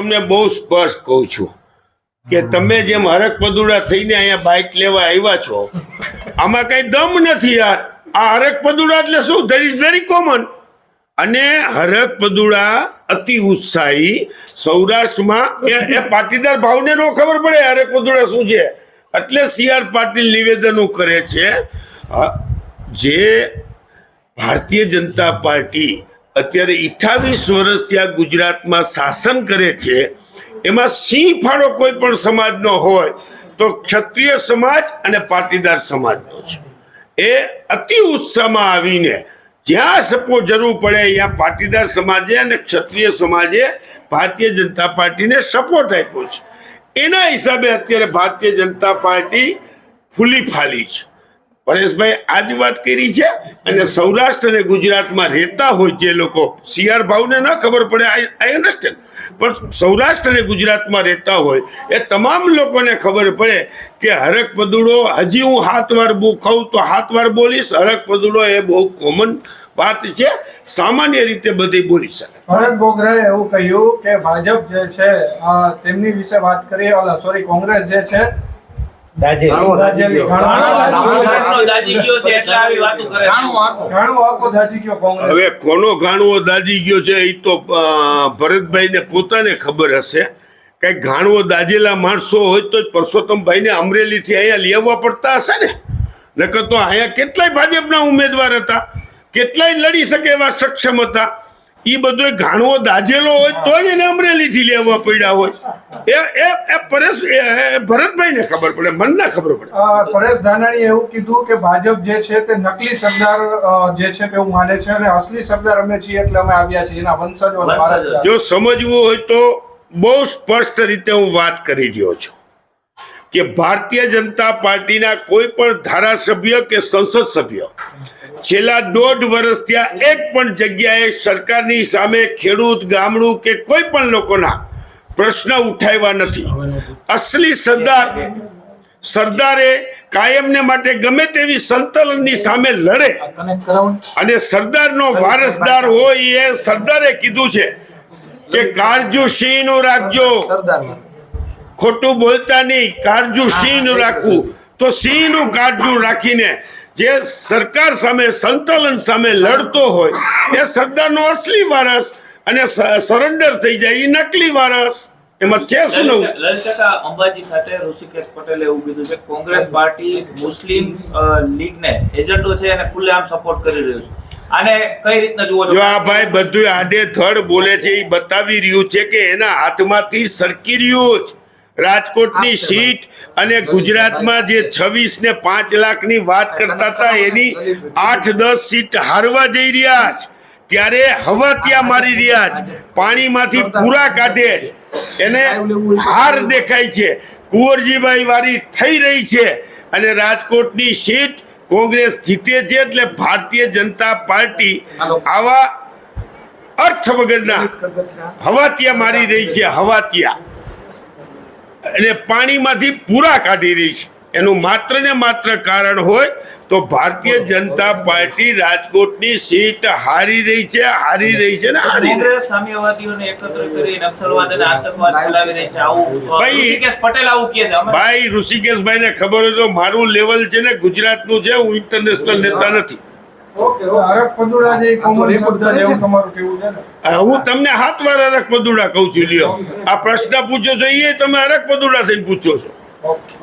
તમને બહુ સ્પષ્ટ કહું છું કે તમે જેમ હરક પદુડા થઈને અહીંયા બાઇક લેવા આવ્યા છો, આમાં કઈ દમ નથી યાર. આ હરક પદુડા એટલે શું? ધેર ઇઝ વેરી કોમન અને હરક પદુડા અતિ ઉત્સાહી સૌરાષ્ટ્રમાં, એ પાટીદાર ભાવને નો ખબર પડે હરક પદુડા શું છે. એટલે સી આર પાટીલ નિવેદનો કરે છે જે ભારતીય જનતા પાર્ટી અત્યારે અઠ્ઠાવીસ વર્ષથી આ ગુજરાતમાં શાસન કરે છે, એમાં સિંહ ફાળો કોઈ પણ સમાજનો હોય તો ક્ષત્રિય સમાજ અને પાટીદાર સમાજનો છે. એ અતિ ઉત્સાહમાં આવીને જ્યાં સપોર્ટ જરૂર પડે ત્યાં પાટીદાર સમાજે અને ક્ષત્રિય સમાજે ભારતીય જનતા પાર્ટીને સપોર્ટ આપ્યો છે. એના હિસાબે અત્યારે ભારતીય જનતા પાર્ટી ફૂલી ફાલી છે. પરેશભાઈ આ જ વાત કરી છે અને સૌરાષ્ટ્ર અને ગુજરાતમાં રહેતા હોય જે લોકો, સીઆર ભાવને ન ખબર પડે આઈ અન્ડરસ્ટેન્ડ પણ સૌરાષ્ટ્ર અને ગુજરાતમાં રહેતા હોય એ તમામ લોકોને ખબર પડે કે હરક પદુડો, હજી હું હાથ વાર કહું તો હાથ વાર બોલીશ, હરક પદુડો એ બહુ કોમન વાત છે. સામાન્ય રીતે બધી બોલી શકે. ભરત બોગરાએ એવું કહ્યું કે ભાજપ જે છે તેમની વિશે વાત કરીએ સોરી કોંગ્રેસ જે છે દાજે. દાજેલી ઘાણું કોંગ્રેસનો દાજી ગયો છે એટલે આવી વાતો કરે છે. ઘાણું આખો. દાજી ગયો કોંગ્રેસ. હવે કોનો ઘાણવો દાજી ગયો છે એ તો ભરતભાઈને પોતાને ખબર હશે. કઈ ઘાણવો દાજેલા માણસો હોય તો જ પરસોત્તમભાઈને અમરેલીથી અહીંયા લેવા પડતા હશે ને? નકર તો અહીંયા કેટલાય ભાજપના ઉમેદવાર હતા. કેટલાય લડી શકે એવા સક્ષમ હતા. એ બધો ઘાણવો દાજેલો હોય તો જ એને અમરેલીથી લેવા પડ્યા હોય. એ એ એ પરેશ ભરતભાઈને ખબર પડે મને ના ખબર પડે. પરેશ ધાનાણીએ એવું કીધું કે ભાજપ જે છે તે નકલી સરદાર જે છે તેવું માને છે અને અસલી સરદાર અમે છીએ એટલે અમે આવ્યા છીએ. એના વંશજો. જો સમજવું હોય તો બહુ સ્પષ્ટ રીતે હું વાત કરી રહ્યો છું કે ભારતીય જનતા પાર્ટીના કોઈ પણ ધારાસભ્ય કે સંસદ સભ્ય છેલ્લા દોઢ વર્ષ ત્યાં એક પણ જગ્યાએ સરકારની સામે ખેડૂત, ગામડું કે કોઈ પણ લોકોના પ્રશ્ન ઉઠાવ્યા નથી. અસલી સરદાર, સરદારે કાયમને માટે ગમે તેવી સંતલનની સામે લડે અને સરદારનો વારસદાર હોય એ સરદારે કીધું છે કે કારજુ સિંહનું રાખજો. ખોટું બોલતા નહીં. કારજુ સિંહનું રાખવું તો સિંહનું કારજુ રાખીને જે સરકાર સામે સંકલન સામે લડતો હોય એ સરદારનો અસલી વારસ અને સરેન્ડર થઈ જાય એ નકલી વારસ. એમાં છે શું નવું? લલિત- લલિત અંબાજી ખાતે ઋષિકેશ પટેલે એવું કીધું છે કોંગ્રેસ પાર્ટી મુસ્લિમ લીગ લીગને એજન્ડો છે અને ખુલ્લેઆમ સપોર્ટ કરી રહ્યું છે. આને કઈ રીતના જુઓ જો આ ભાઈ બધું આડે થડ બોલે છે એ બતાવી રહ્યું છે કે એના હાથમાંથી સરકી રહ્યું જ. રાજકોટની સીટ અને ગુજરાતમાં જે છવ્વીસ ને પાંચ લાખની વાત કરતા હતા એની આઠ દસ સીટ હારવા જઈ રહ્યા છે ત્યારે હવા ત્યાં મારી રહ્યા છે પાણીમાંથી પૂરા કાઢે છે એને હાર દેખાય છે. કુંવરજીભાઈ વારી થઈ રહી છે. અને રાજકોટની સીટ કોંગ્રેસ જીતે છે એટલે ભારતીય જનતા પાર્ટી આવા અર્થ વગરના હવાતિયા મારી રહી છે હવાતિયા અને પાણીમાંથી પૂરા કાઢી રહી છે એનું માત્ર ને માત્ર કારણ હોય તો ભારતીય જનતા પાર્ટી રાજકોટની સીટ હારી રહી છે હારી રહી છે ને હારી રહી. સામ્યવાદીઓને એકત્ર કરી નક્સલવાદ અને આતંકવાદ ફેલાવી રહી છે. આવું ભાઈ- પટેલ આવું કહે છે. ભાઈ ઋષિકેશભાઈ ને ખબર હોય તો મારું લેવલ છે ને ગુજરાતનું છે હું ઇન્ટરનેશનલ નેતા નથી. હરક પદુડા જે કોમન શબ્દ છે એવું તમારું કેવું છે ને? આ હું તમને હાથ વાર હરક પદુડા કહું છું લ્યો. આ પ્રશ્ન પૂછો છો એ તમે હરક પદુડા થઈને પૂછો છો. ઓકે.